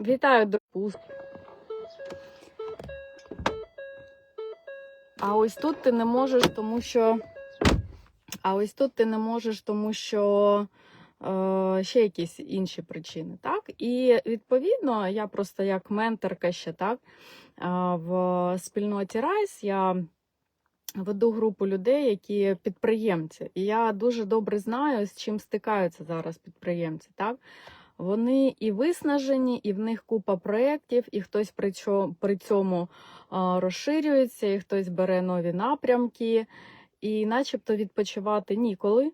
Вітаю, допуск. А ось тут ти не можеш, тому що. А ось тут ти не можеш, тому що е, ще якісь інші причини. Так? І відповідно, я просто як менторка ще так е, в спільноті Райс я веду групу людей, які підприємці. І я дуже добре знаю, з чим стикаються зараз підприємці. Так? Вони і виснажені, і в них купа проєктів, і хтось при цьому розширюється, і хтось бере нові напрямки, і начебто відпочивати ніколи.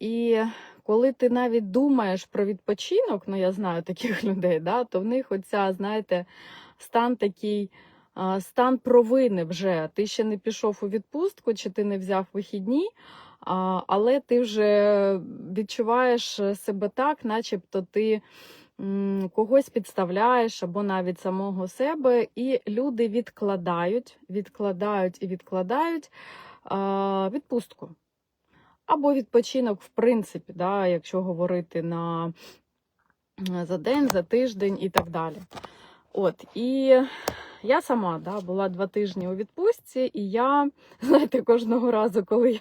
І коли ти навіть думаєш про відпочинок, ну я знаю таких людей, да, то в них оця, знаєте, стан такий. Стан провини вже. Ти ще не пішов у відпустку, чи ти не взяв вихідні, але ти вже відчуваєш себе так, начебто ти когось підставляєш або навіть самого себе, і люди відкладають, відкладають і відкладають відпустку. Або відпочинок, в принципі, да, якщо говорити на, за день, за тиждень і так далі. От, і я сама да, була два тижні у відпустці, і я, знаєте, кожного разу, коли я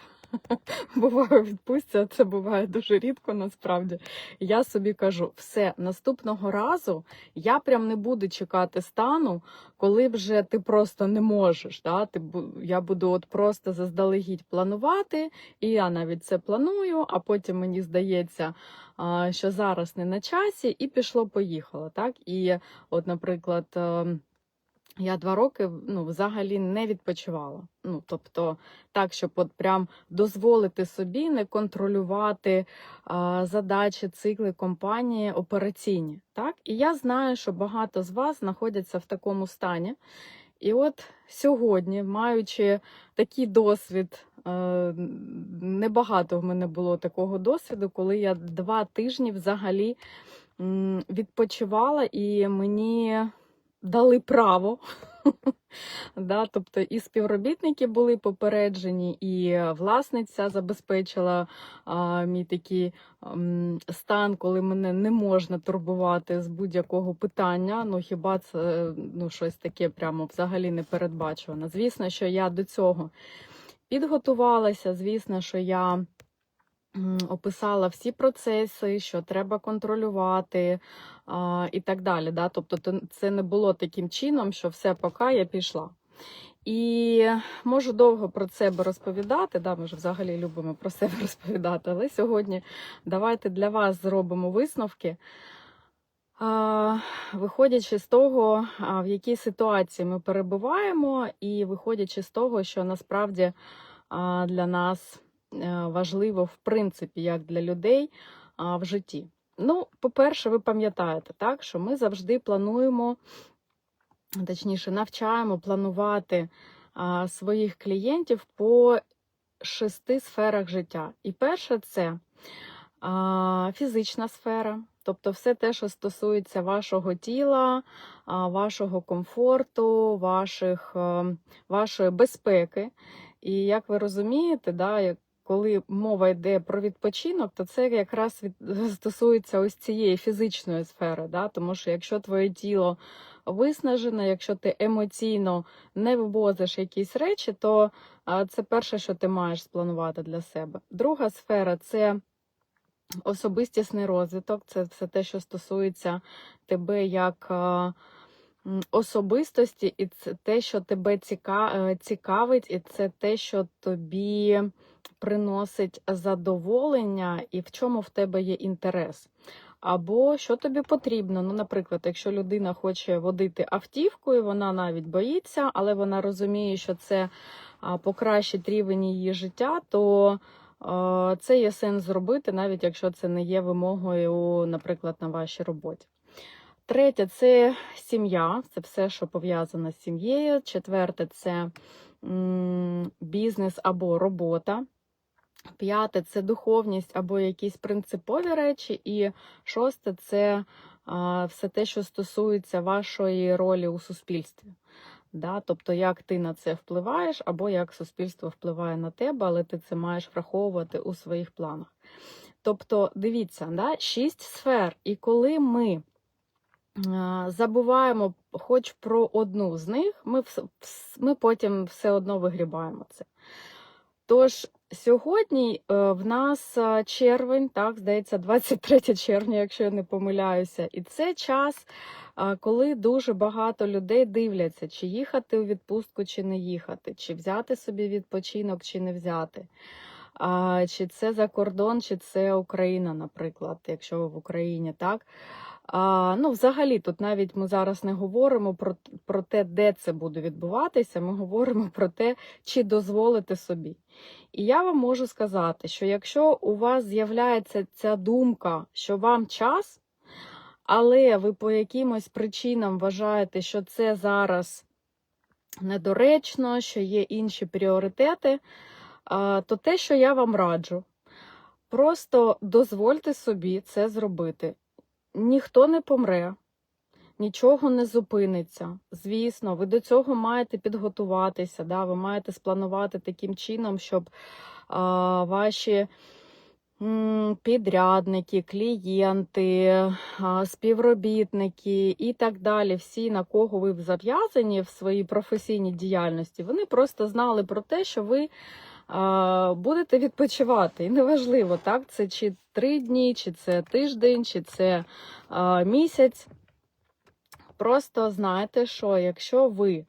буваю у відпустці, а це буває дуже рідко насправді. Я собі кажу, все, наступного разу я прям не буду чекати стану, коли вже ти просто не можеш. Да? Ти, я буду от просто заздалегідь планувати, і я навіть це планую, а потім мені здається, що зараз не на часі, і пішло-поїхало. Так? І от, наприклад. Я два роки ну, взагалі не відпочивала. Ну, тобто, так, щоб от прям дозволити собі не контролювати а, задачі, цикли компанії операційні. Так? І я знаю, що багато з вас знаходяться в такому стані. І от сьогодні, маючи такий досвід, е, небагато в мене було такого досвіду, коли я два тижні взагалі відпочивала і мені дали право. Да, тобто і співробітники були попереджені, і власниця забезпечила а, мій такий м, стан, коли мене не можна турбувати з будь-якого питання. Ну хіба це ну, щось таке прямо взагалі не передбачувано. Звісно, що я до цього підготувалася. Звісно, що я описала всі процеси, що треба контролювати а, і так далі. Да? Тобто це не було таким чином, що все поки я пішла. І можу довго про себе розповідати. Да, ми ж взагалі любимо про себе розповідати, але сьогодні давайте для вас зробимо висновки. Виходячи з того, в якій ситуації ми перебуваємо, і виходячи з того, що насправді для нас важливо, в принципі, як для людей в житті. Ну, по-перше, ви пам'ятаєте, так, що ми завжди плануємо, точніше, навчаємо планувати своїх клієнтів по шести сферах життя. І перше це фізична сфера, тобто все те, що стосується вашого тіла, вашого комфорту, ваших, е, вашої безпеки. І як ви розумієте, да, як- коли мова йде про відпочинок, то це якраз від, стосується ось цієї фізичної сфери. Да? Тому що якщо твоє тіло виснажене, якщо ти емоційно не вивозиш якісь речі, то це перше, що ти маєш спланувати для себе. Друга сфера це особистісний розвиток, це все те, що стосується тебе як особистості, і це те, що тебе е, цікавить, і це те, що тобі приносить задоволення, і в чому в тебе є інтерес. Або що тобі потрібно. Ну, наприклад, якщо людина хоче водити автівкою, вона навіть боїться, але вона розуміє, що це покращить рівень її життя, то це є сенс зробити, навіть якщо це не є вимогою, наприклад, на вашій роботі. Третє це сім'я, це все, що пов'язано з сім'єю. Четверте це бізнес або робота. П'яте це духовність або якісь принципові речі. І шосте це а, все те, що стосується вашої ролі у суспільстві. Да? Тобто, як ти на це впливаєш, або як суспільство впливає на тебе, але ти це маєш враховувати у своїх планах. Тобто, дивіться, да? шість сфер. І коли ми е, забуваємо хоч про одну з них, ми, ми потім все одно вигрібаємо це. Тож сьогодні е, в нас е, червень, так, здається, 23 червня, якщо я не помиляюся, і це час, е, коли дуже багато людей дивляться, чи їхати у відпустку, чи не їхати, чи взяти собі відпочинок, чи не взяти. Чи це за кордон, чи це Україна, наприклад, якщо ви в Україні, так? А, ну, взагалі, тут навіть ми зараз не говоримо про, про те, де це буде відбуватися. Ми говоримо про те, чи дозволити собі. І я вам можу сказати, що якщо у вас з'являється ця думка, що вам час, але ви по якимось причинам вважаєте, що це зараз недоречно, що є інші пріоритети, а, то те, що я вам раджу, просто дозвольте собі це зробити. Ніхто не помре, нічого не зупиниться. Звісно, ви до цього маєте підготуватися, да? ви маєте спланувати таким чином, щоб а, ваші підрядники, клієнти, співробітники і так далі, всі, на кого ви зав'язані в своїй професійній діяльності, вони просто знали про те, що ви будете відпочивати. І неважливо, так, це чи три дні, чи це тиждень, чи це місяць. Просто знайте, що якщо ви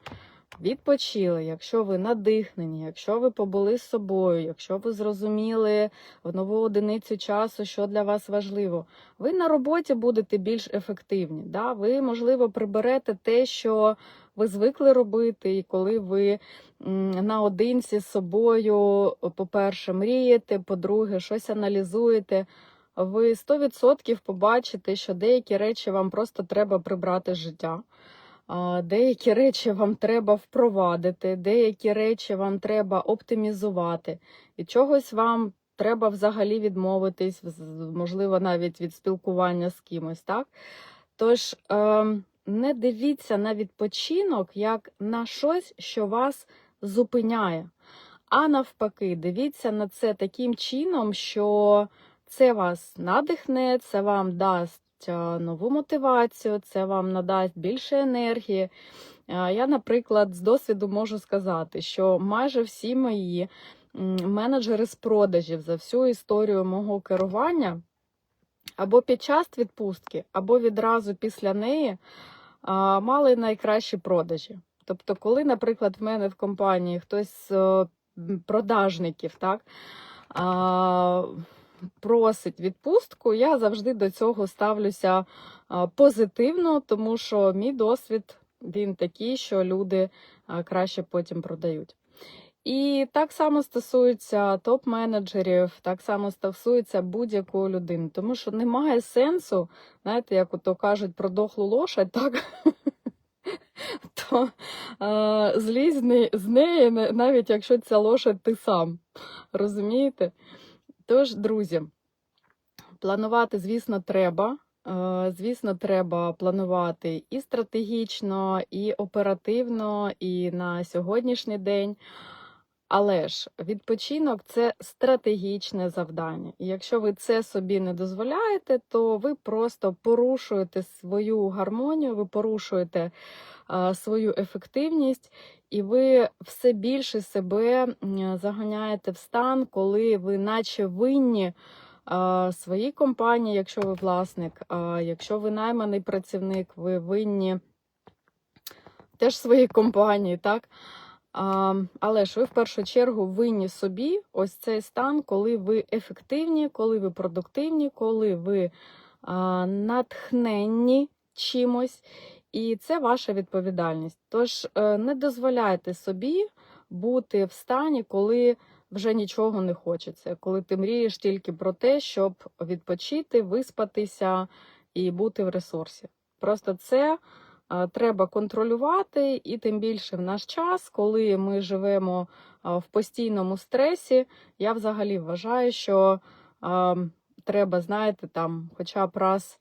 відпочили, якщо ви надихнені, якщо ви побули з собою, якщо ви зрозуміли в нову одиницю часу, що для вас важливо, ви на роботі будете більш ефективні. Да? Ви, можливо, приберете те, що ви звикли робити, і коли ви наодинці з собою, по-перше, мрієте, по-друге, щось аналізуєте. Ви 100% побачите, що деякі речі вам просто треба прибрати з життя. Деякі речі вам треба впровадити, деякі речі вам треба оптимізувати. Від чогось вам треба взагалі відмовитись, можливо, навіть від спілкування з кимось, так? Тож ем, не дивіться на відпочинок як на щось, що вас зупиняє. А навпаки, дивіться на це таким чином, що це вас надихне, це вам дасть нову мотивацію, це вам надасть більше енергії. Е, Я, наприклад, з досвіду можу сказати, що майже всі мої менеджери з продажів за всю історію мого керування або під час відпустки, або відразу після неї мали найкращі продажі. Тобто, коли, наприклад, в мене в компанії хтось з е, продажників, так, просить відпустку, я завжди до цього ставлюся позитивно, тому що мій досвід він такий, що люди краще потім продають. І так само стосується топ-менеджерів, так само стосується будь-якої людини, тому що немає сенсу, знаєте, як ото кажуть про дохлу лошадь, так? То злізь з неї, навіть якщо ця лошадь ти сам. Розумієте? Тож, друзі, планувати, звісно, треба. Е, Звісно, треба планувати і стратегічно, і оперативно, і на сьогоднішній день. Але ж відпочинок це стратегічне завдання. І якщо ви це собі не дозволяєте, то ви просто порушуєте свою гармонію, ви порушуєте е, свою ефективність, і ви все більше себе заганяєте в стан, коли ви наче винні е, своїй компанії, якщо ви власник, а якщо ви найманий працівник, ви винні теж своїй компанії, так? Але ж ви в першу чергу винні собі ось цей стан, коли ви ефективні, коли ви продуктивні, коли ви натхненні чимось, і це ваша відповідальність. Тож е, не дозволяйте собі бути в стані, коли вже нічого не хочеться, коли ти мрієш тільки про те, щоб відпочити, виспатися і бути в ресурсі. Просто це треба контролювати, і тим більше в наш час, коли ми живемо в постійному стресі, я взагалі вважаю, що треба, знаєте, там, хоча б раз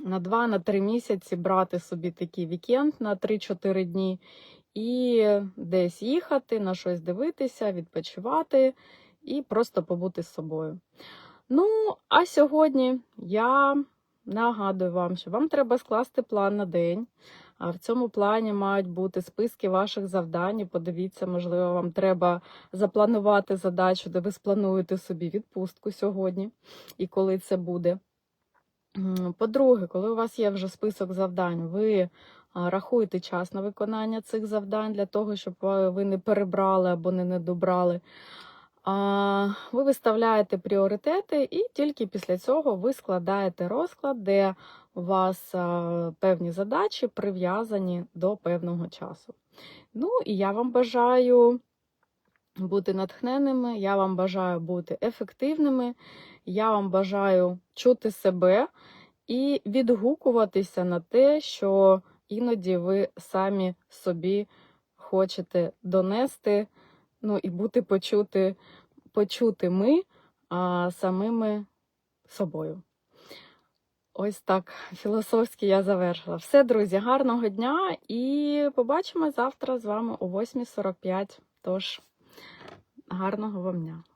на 2-3 місяці брати собі такий вікенд на 3-4 дні і десь їхати, на щось дивитися, відпочивати і просто побути з собою. Ну, а сьогодні я нагадую вам, що вам треба скласти план на день. А в цьому плані мають бути списки ваших завдань. Подивіться, можливо, вам треба запланувати задачу, де ви сплануєте собі відпустку сьогодні і коли це буде. По-друге, коли у вас є вже список завдань, ви рахуєте час на виконання цих завдань для того, щоб ви не перебрали або не недобрали. Ви виставляєте пріоритети, і тільки після цього ви складаєте розклад, де у вас певні задачі прив'язані до певного часу. Ну і я вам бажаю бути натхненними, я вам бажаю бути ефективними, я вам бажаю чути себе і відгукуватися на те, що іноді ви самі собі хочете донести, ну і бути почути, ми а, самими собою. Ось так філософськи я завершила. Все, друзі, гарного дня і побачимо завтра з вами о 8.45. Тож, гарного вам дня!